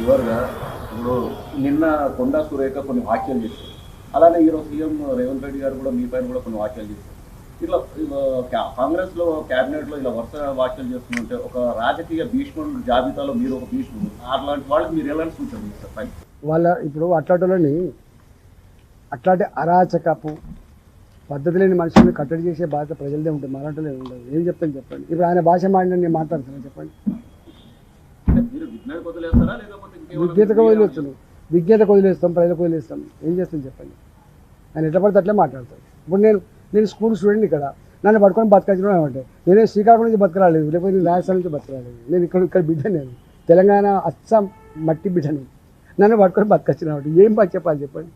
చివరిగా ఇప్పుడు నిన్న కొండా సురేఖ కొన్ని వ్యాఖ్యలు చేశారు అలానే ఈరోజు సీఎం రేవంత్ రెడ్డి గారు కూడా మీ పైన కూడా కొన్ని వ్యాఖ్యలు చేశారు ఇట్లా కాంగ్రెస్లో క్యాబినెట్లో ఇలా వరుస వ్యాఖ్యలు చేస్తుంటే ఒక రాజకీయ భీష్ముడు జాబితాలో మీరు ఒక భీష్ముడు అట్లాంటి వాళ్ళకి మీరు ఎలాంటి సూచన చేస్తారు వాళ్ళ ఇప్పుడు అట్లాంటి అట్లాంటి అరాచకపు పద్ధతి లేని మనుషుల్ని కట్టడి చేసే బాధ్యత ప్రజలదే ఉంటుంది. మరాఠలే ఉండదు ఏం చెప్తాను చెప్పండి? ఇప్పుడు ఆయన భాష మాడిన నేను మాట్లాడుతున్నాను చెప్పండి అంటే మీరు విజ్ఞానికి వదిలేస్తారా లేకపోతే ఇంకేమైనా విజ్ఞతకు వదిలేస్తాను విజ్ఞతకు వదిలేస్తాం ప్రజలకు వదిలేస్తాం. ఏం చేస్తాం చెప్పండి? ఆయన ఎట్లా పడితే అట్లే మాట్లాడతాడు. ఇప్పుడు నేను నేను స్కూల్ స్టూడెంట్ ఇక్కడ. నన్ను పట్టుకొని బతకచ్చడం ఏమంటే నేనే శ్రీకాకుళం నుంచి బతకరాలేదు. లేకపోతే నేను రాజస్థాన్ నుంచి బతకరాలేదు. నేను ఇక్కడ ఇక్కడ బిడ్డ నేను. తెలంగాణ అస్సాం మట్టి బిడ్డని. నన్ను పట్టుకొని బతకచ్చిన ఏం బాగా చెప్పాలి చెప్పండి?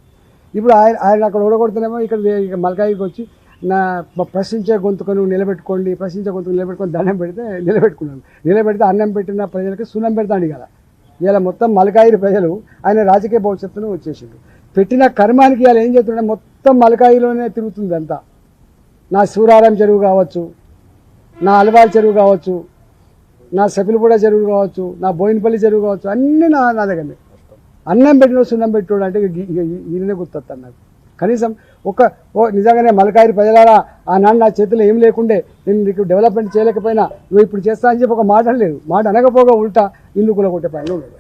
ఇప్పుడు ఆయన ఆయన అక్కడ ఓడగొడుతున్నామో ఇక్కడ మలకాయికి వచ్చి నా ప్రశ్నించే గొంతుకను నిలబెట్టుకోండి ప్రశ్నించే గొంతుకు నిలబెట్టుకొని దండం పెడితే నిలబెట్టుకున్నాను. నిలబెడితే అన్నం పెట్టిన ప్రజలకు సున్నం పెడతాడు కదా ఇలా మొత్తం మలకాయి ప్రజలు ఆయన రాజకీయ భవిష్యత్తును వచ్చేసిండు పెట్టిన కర్మానికి ఇలా ఏం చేస్తుండే? మొత్తం మలకాయిలోనే తిరుగుతుంది అంతా. నా సూరారం చెరువు కావచ్చు నా అలవాల్ చెరువు కావచ్చు నా సపిలిపూడ చెరువు కావచ్చు నా బోయినపల్లి చెరువు కావచ్చు అన్నీ నా నా దగ్గరనే. అన్నం పెట్టిన సున్నం పెట్టాడు అంటే ఇక ఈయననే గుర్తొస్తాను నాకు. కనీసం ఒక ఓ నిజంగానే మలకాయి ప్రజలారా ఆ నాన్న నా చేతిలో ఏం లేకుండే నేను నీకు డెవలప్మెంట్ చేయలేకపోయినా నువ్వు ఇప్పుడు చేస్తా అని చెప్పి ఒక మాట లేదు మాట అనకపోగా ఉల్టా ఇల్లు కూడా కొట్టే పైన ఉండదు